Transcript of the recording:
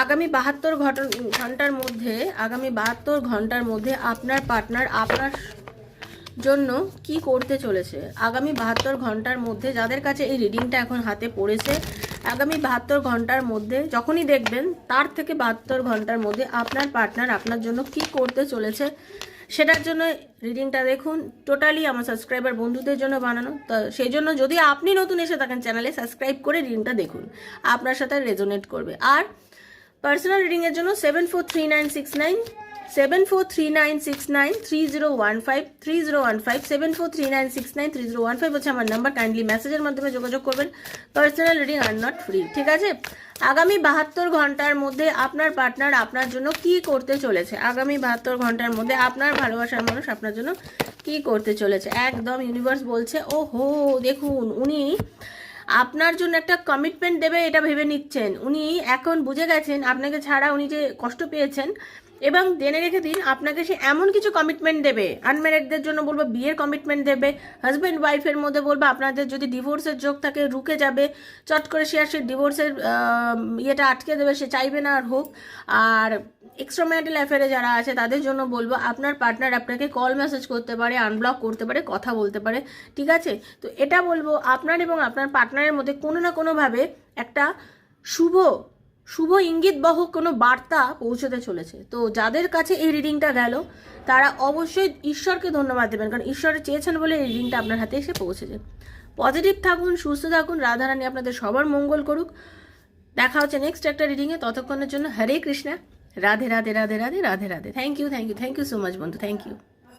আগামী বাহাত্তর ঘণ্টার মধ্যে, আগামী বাহাত্তর ঘণ্টার মধ্যে আপনার পার্টনার আপনার জন্য কি করতে চলেছে? আগামী বাহাত্তর ঘণ্টার মধ্যে যাদের কাছে এই রিডিংটা এখন হাতে পড়েছে, আগামী বাহাত্তর ঘণ্টার মধ্যে যখনই দেখবেন, তার থেকে বাহাত্তর ঘণ্টার মধ্যে আপনার পার্টনার আপনার জন্য কি করতে চলেছে, সেটার জন্য রিডিংটা দেখুন। টোটালি আমার সাবস্ক্রাইবার বন্ধুদের জন্য বানানো। তো সেই জন্য যদি আপনি নতুন এসে থাকেন চ্যানেলে সাবস্ক্রাইব করে রিডিংটা দেখুন। আপনার সাথে রেজোনেট করবে। আর পার্সোনাল রিডিংয়ের জন্য seven four three nine six nine seven four three nine six nine three zero one five three zero one five seven four three nine six nine three zero one five হচ্ছে আমার number kindly মেসেজের মাধ্যমে যোগাযোগ করবেন। Personal reading are not free ঠিক আছে? আগামী বাহাত্তর ঘণ্টার মধ্যে আপনার পার্টনার আপনার জন্য কি করতে চলেছে? আগামী বাহাত্তর ঘণ্টার মধ্যে আপনার ভালোবাসার মানুষ আপনার জন্য কি করতে চলেছে? একদম ইউনিভার্স বলছে ও হো দেখুন, উনি আপনার জন্য একটা কমিটমেন্ট দেবে, এটা ভেবে নিচ্ছেন। উনি এখন বুঝে গেছেন, আপনাকে ছাড়া উনি যে কষ্ট পেয়েছেন এবং জেনে রেখে দিন, আপনাকে সে এমন কিছু কমিটমেন্ট দেবে। আনম্যারিডদের জন্য বলব, বিয়ের কমিটমেন্ট দেবে হাজব্যান্ড ওয়াইফের মধ্যে বলব, আপনাদের যদি ডিভোর্সের যোগ থাকে রুকে যাবে, চট করে সে আর সে ডিভোর্সের ইয়েটা আটকে দেবে, সে চাইবে না আর হোক। আর এক্সট্রা ম্যারিটাল অ্যাফেয়ারে যারা আছে, তাদের জন্য বলব, আপনার পার্টনার আপনাকে কল মেসেজ করতে পারে আনব্লক করতে পারে, কথা বলতে পারে, ঠিক আছে? তো এটা বলব, আপনার এবং আপনার পার্টনারের মধ্যে কোনো না কোনোভাবে একটা শুভ শুভ ইঙ্গিত বহ কোনো বার্তা পৌঁছতে চলেছে। তো যাদের কাছে এই রিডিংটা গেল, তারা অবশ্যই ঈশ্বরকে ধন্যবাদ দেবেন, কারণ ঈশ্বর চেয়েছেন বলে এই রিডিংটা আপনার হাতে এসে পৌঁছেছে। পজিটিভ থাকুন, সুস্থ থাকুন, রাধারানী আপনাদের সবার মঙ্গল করুক। দেখা হচ্ছে নেক্সট একটা রিডিংয়ে ততক্ষণের জন্য Hare Krishna. Radhe Radhe Radhe Radhe Radhe Radhe. Thank you thank you thank you so much বন্ধু। Thank you